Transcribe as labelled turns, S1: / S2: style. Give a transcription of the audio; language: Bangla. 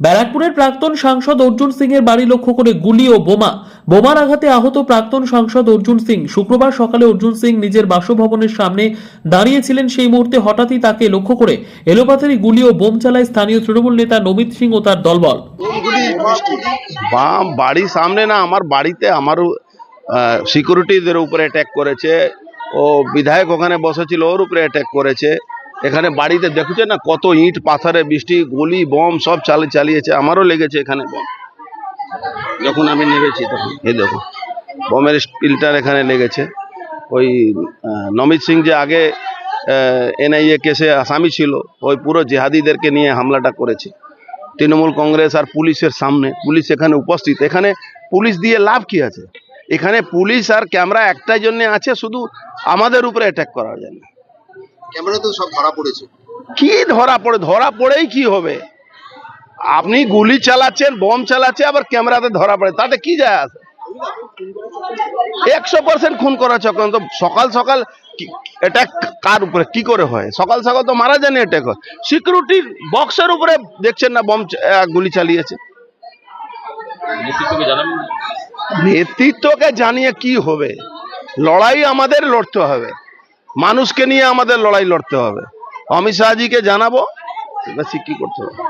S1: ব্যারাকপুরের প্রাক্তন সাংসদ অর্জুন সিং এর বাড়ি লক্ষ্য করে গুলি ও বোমা। বোমার আঘাতে আহত প্রাক্তন সাংসদ অর্জুন সিং শুক্রবার সকালে অর্জুন সিং নিজের বাসভবনের সামনে দাঁড়িয়েছিলেন সেই মুহূর্তে হঠাৎই তাকে লক্ষ্য করে এলোপাথারি গুলি ও বোম চালায় স্থানীয় তৃণমূল নেতা নমিত সিং ও তার দলবল।
S2: বাড়ির সামনে না, আমার বাড়িতে আমারও সিকিউরিটিদের উপরে অ্যাটাক করেছে। ও বিধায়ক ওখানে বসেছিল, ওর উপরে অ্যাটাক করেছে। এখানে বাড়িতে দেখছে না কত ইট, পাথরে বৃষ্টি, গুলি, বম সব চালি চালিয়েছে, আমারও লেগেছে এখানে বম। যখন আমি নেমেছি তখন, এই দেখো, বমের স্পিলটার এখানে লেগেছে। ওই নমিত সিং যে আগে এনআইএ কেসে আসামি ছিল, ওই পুরো জেহাদিদেরকে নিয়ে হামলাটা করেছে। তৃণমূল কংগ্রেস আর পুলিশের সামনে, পুলিশ এখানে উপস্থিত। এখানে পুলিশ দিয়ে লাভ কি আছে? এখানে পুলিশ আর ক্যামেরা একটাই জন্য আছে, শুধু আমাদের উপরে অ্যাটাক করার জন্য
S3: ক্যামেরা তো সব ধরা পড়েছে।
S2: কি ধরা পড়ে? ধরা পড়েই কি হবে? আপনি গুলি চালাচ্ছেন বোম চালাচ্ছে আবার ক্যামেরাতে ধরা পড়ে। তাতে কি যায় আসে একশো পার্সেন্ট খুন করা চক্র। তো সকাল সকাল অ্যাটাক কার উপরে? কি করে হয়? সকাল সকাল তো মারা যায়নি অ্যাটাক হয় সিকিউরিটির বক্সের উপরে দেখছেন না বম গুলি চালিয়েছে। নেতৃত্বকে জানিয়ে কি হবে? লড়াই আমাদের লড়তে হবে। মানুষকে নিয়ে আমাদের লড়াই লড়তে হবে। অমিত শাহজিকে জানাব এবার কি করতে হবে।